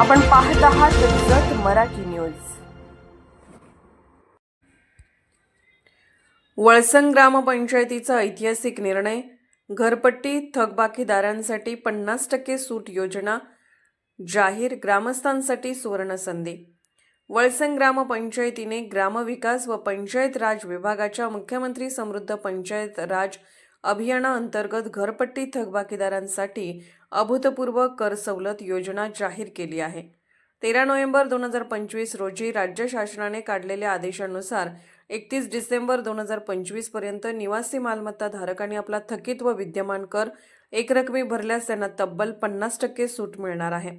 आपण पाहत आहात जत मराठी न्यूज. वळसंग ग्रामपंचायतीचा ऐतिहासिक निर्णय घरपट्टी थकबाकीदारांसाठी पन्नास टक्के सूट योजना जाहीर ग्रामस्थांसाठी सुवर्णसंधी वळसंग ग्रामपंचायतीने ग्रामविकास व पंचायत राज विभागाच्या मुख्यमंत्री समृद्ध पंचायत राज अभियानाअंतर्गत घरपट्टी थकबाकीदारांसाठी अभूतपूर्व कर सवलत योजना जाहीर केली आहे. तेरा नोव्हेंबर दोन हजार पंचवीस रोजी राज्य शासनाने काढलेल्या आदेशानुसार एकतीस डिसेंबर दोन हजार पंचवीसपर्यंत निवासी मालमत्ता धारकांनी आपला थकीत व विद्यमान कर एकरकमी भरल्यास त्यांना तब्बल पन्नास टक्के सूट मिळणार आहे.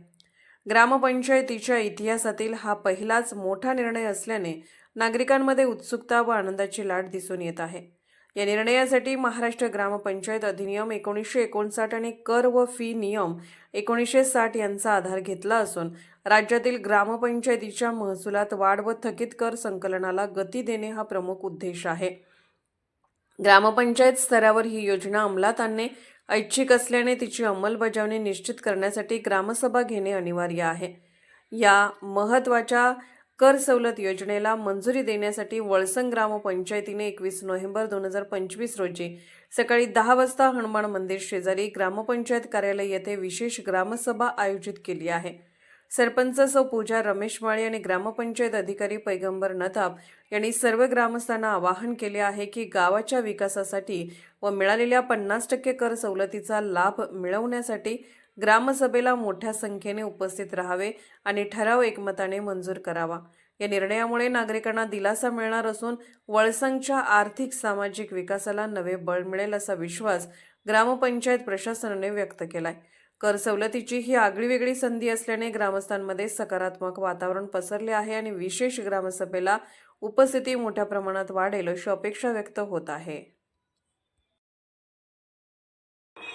ग्रामपंचायतीच्या इतिहासातील हा पहिलाच मोठा निर्णय असल्याने नागरिकांमध्ये उत्सुकता व आनंदाची लाट दिसून येत आहे. या निर्णयासाठी महाराष्ट्र ग्रामपंचायत अधिनियम एकोणीसशे एकोणसाठ आणि कर व फी नियम एकोणीसशे साठ यांचा आधार घेतला असून राज्यातील ग्रामपंचायतीच्या महसुलात वाढ व थकीत कर संकलनाला गती देणे हा प्रमुख उद्देश आहे. ग्रामपंचायत स्तरावर ही योजना अंमलात आणणे ऐच्छिक असल्याने तिची अंमलबजावणी निश्चित करण्यासाठी ग्रामसभा घेणे अनिवार्य आहे. या महत्त्वाच्या कर सवलत योजनेला मंजुरी देण्यासाठी वळसंग ग्रामपंचायतीने एकवीस नोव्हेंबर दोन हजार पंचवीस रोजी सकाळी दहा वाजता हनुमान मंदिर शेजारी ग्रामपंचायत कार्यालय येथे विशेष ग्रामसभा आयोजित केली आहे. सरपंच सौ पूजा रमेश माळी आणि ग्रामपंचायत अधिकारी पैगंबर नदाब यांनी सर्व ग्रामस्थांना आवाहन केले आहे की गावाच्या विकासासाठी व मिळालेल्या पन्नास टक्के कर सवलतीचा लाभ मिळवण्यासाठी ग्रामसभेला मोठ्या संख्येने उपस्थित राहावे आणि ठराव एकमताने मंजूर करावा. या निर्णयामुळे नागरिकांना दिलासा मिळणार असून वळसंगच्या आर्थिक सामाजिक विकासाला नवे बळ मिळेल असा विश्वास ग्रामपंचायत प्रशासनाने व्यक्त केलाय. कर सवलतीची ही आगळीवेगळी संधी असल्याने ग्रामस्थांमध्ये सकारात्मक वातावरण पसरले आहे आणि विशेष ग्रामसभेला उपस्थिती मोठ्या प्रमाणात वाढेल अशी अपेक्षा व्यक्त होत आहे.